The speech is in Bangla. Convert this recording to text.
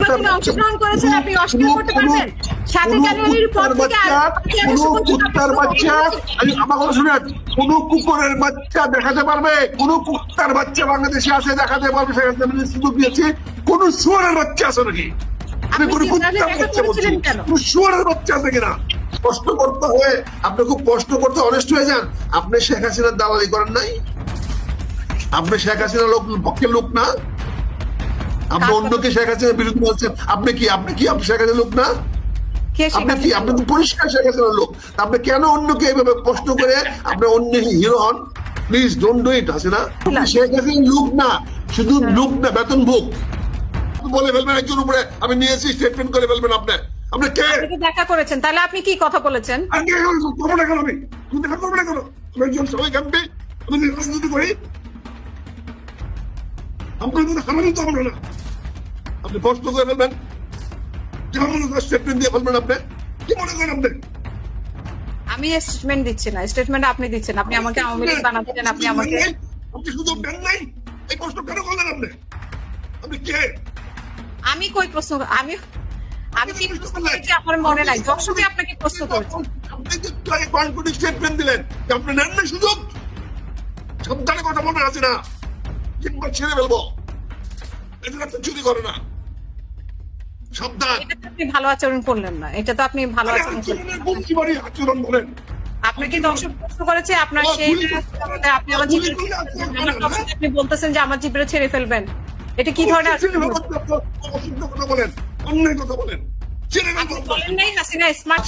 নির্বাচনে অংশগ্রহণ করেছেন আপনি অস্বীকার করতে পারবেন? সাতই জানুয়ারির পর থেকে কোন কুত্তার বাচ্চা আমার কথা শুনেন কোন কুকুরের বাচ্চা দেখাতে পারবে? কোন কুত্তার বাচ্চা বাংলাদেশে আছে দেখাতে পারবে? সেখানে সুযোগ দিয়েছি কোন শুয়ারের বাচ্চা আছে নাকি? আমি কোন কুত্তার বাচ্চা বলছি। কোন? বাচ্চা আছে কিনা? কষ্ট করতে হয়ে আপনি খুব কষ্ট করতে অনেস্ট হয়ে যান। আপনি শেখ হাসিনার দালালি করেন নাই? আপনি শেখ হাসিনার লোক পক্ষের লোক না? আপনি অন্যকে শেখ হাসিনার বিরুদ্ধে বলছেন আপনি কি আপনি কি শেখ হাসিনার লোক না? আপনি কি আপনি তো পরিষ্কার শেখ হাসিনার লোক। আপনি কেন অন্যকে এইভাবে কষ্ট করে আপনি অন্য হিরো হন? Please don't do it Hasina. Sheikh হাসিনার লোক না শুধু লোক না বেতন ভোগ। বলে ফেলবেন একজন উপরে আমি নিয়েছি স্টেটমেন্ট করে ফেলবেন আপনি। আপনি কে? দেখা করেছেন তাহলে আপনি কি কথা বলেছেন? করব না কেন আমি তুমি দেখা করব না কেন আমি একজন সবাই কাঁদবে আমি রাজনীতি করি। মধ্যে হারানো তো না। আপনি করে ফেলবেন। স্টেটমেন্ট দিয়ে ফেলবেন আপনি। কি মনে করেন আপনি? আমি স্টেটমেন্ট দিচ্ছি না। স্টেটমেন্ট আপনি দিচ্ছেন। আপনি আমাকে আওয়ামী লীগ বানাচ্ছেন আপনি আমাকে আপনি শুধু দেন নাই? এই প্রশ্ন কেন করলেন আপনি? আপনি কে? আমি কই প্রশ্ন আমি আমি কি প্রশ্ন করেছি আপনার মনে নাই? দর্শকে আপনাকে প্রশ্ন করেছে। আপনি যে কনফিডেন্স স্টেটমেন্ট দিলেন যে আপনি নেন না সুযোগ? সাবধানে কথা মনে আছে না কিংবা ছেড়ে ফেলব। এটা আপনি চুরি করে না। সাবধান। এটা আপনি ভালো আচরণ করলেন না। এটা তো আপনি ভালো আচরণ করলেন আচরণের কোন কি বাড়ি আচরণ বলেন আপনাকে দর্শক প্রশ্ন করেছে? আপনার সেই আপনি আমার জিভে গুলি- গুলি- আমার কথাতে আপনি বলতেছেন যে আমার জিভে ছেড়ে ফেলবেন। এটা কি ধরনের ছেড়ে আচরণ? ফেলব, অশুদ্ধ কথা বলেন অন্যায় কথা বলেন। ছেড়ে আপনি ফেলব বলেন নাই হাসিনা স্মার্ট